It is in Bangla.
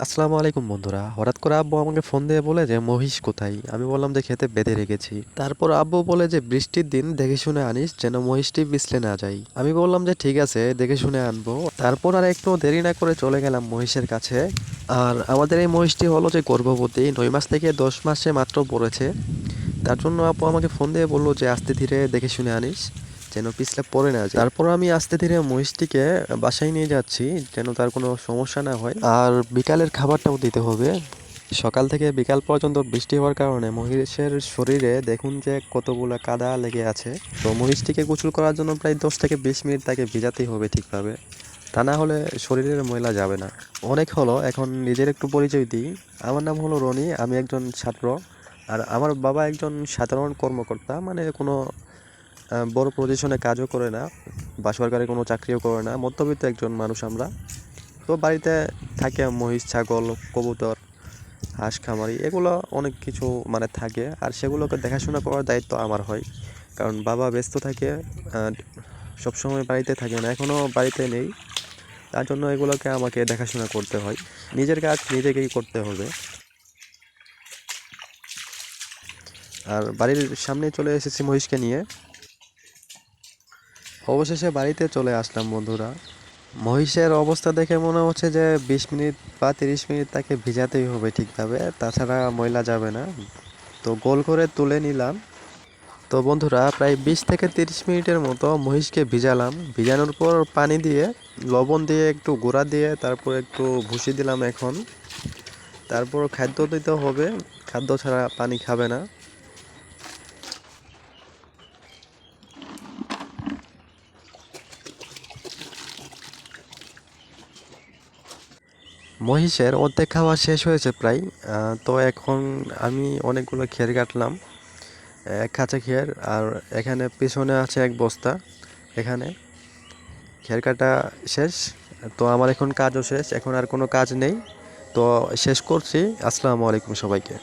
আসসালামু আলাইকুম বন্ধুরা। হঠাৎ করে আব্বু আমাকে ফোন দিয়ে বলে যে, মহিষ কোথায়? আমি বললাম যে, খেতে বেঁধে রেখেছি। তারপর আব্বু বলে যে, বৃষ্টির দিন দেখে শুনে আনিস যেন মহিষটি বিছলে না যায়। আমি বললাম যে, ঠিক আছে, দেখে শুনে আনব। তারপর আর একটু দেরি না করে চলে গেলাম মহিষের কাছে। আর আমাদের এই মহিষটি হলো যে, গর্ভবতী। নয় মাস থেকে দশ মাসে মাত্র পড়েছে। তার জন্য আপু আমাকে ফোন দিয়ে বলল যে, আস্তে ধীরে দেখে শুনে আনিস। যেন পিছলে পড়ে না যায়। তারপর আমি আস্তে ধীরে মহিষটিকে বাসায় নিয়ে যাচ্ছি, যেন তার কোনো সমস্যা না হয়। আর বিকালের খাবারটাও দিতে হবে। সকাল থেকে বিকাল পর্যন্ত বৃষ্টি হওয়ার কারণে মহিষের শরীরে দেখুন যে কতগুলো কাদা লেগে আছে। তো মহিষটিকে গোসল করার জন্য প্রায় দশ থেকে বিশ মিনিট তাকে ভিজাতেই হবে ঠিকভাবে। তা না হলে শরীরের ময়লা যাবে না। অনেক হলো, এখন নিজের একটু পরিচয় দিই। আমার নাম হলো রনি, আমি একজন ছাত্র। আর আমার বাবা একজন সাধারণ কর্মকর্তা মানে কোনো বড় পজিশনে কাজও করে না বা সরকারি কোনো চাকরিও করে না, মধ্যবিত্ত একজন মানুষ আমরা। তো বাড়িতে থাকে মহিষ, ছাগল, কবুতর, হাঁস, খামারি, এগুলো অনেক কিছু মানে থাকে। আর সেগুলোকে দেখাশোনা করার দায়িত্ব আমার হয়। কারণ বাবা ব্যস্ত থাকে সবসময় বাড়িতে থাকে না, এখনও বাড়িতে নেই। তার জন্য এগুলোকে আমাকে দেখাশোনা করতে হয়। নিজের কাজ নিজেকেই করতে হবে। আর বাড়ির সামনে চলে এসেছি মহিষকে নিয়ে। অবশেষে বাড়িতে চলে আসলাম বন্ধুরা। মহিষের অবস্থা দেখে মনে হচ্ছে যে বিশ মিনিট বা তিরিশ মিনিট তাকে ভিজাতেই হবে ঠিকভাবে। তাছাড়া ময়লা যাবে না। তো গোল করে তুলে নিলাম। তো বন্ধুরা, প্রায় বিশ থেকে তিরিশ মিনিটের মতো মহিষকে ভিজালাম। ভিজানোর পর পানি দিয়ে, লবণ দিয়ে একটু গুঁড়া দিয়ে তারপর একটু ভুসি দিলাম এখন। তারপর খাদ্য দিতে হবে। খাদ্য ছাড়া পানি খাবে না। মহিষের অর্ধেক খাওয়া শেষ হয়েছে প্রায় তো এখন আমি অনেকগুলো খের কাটলাম, এক খাঁচা খের আর এখানে পিছনে আছে এক বস্তা, এখানে খের কাটা শেষ, তো আমার এখন কাজও শেষ, এখন আর কোনো কাজ নেই, তো শেষ করছি, আসসালামু আলাইকুম সবাইকে।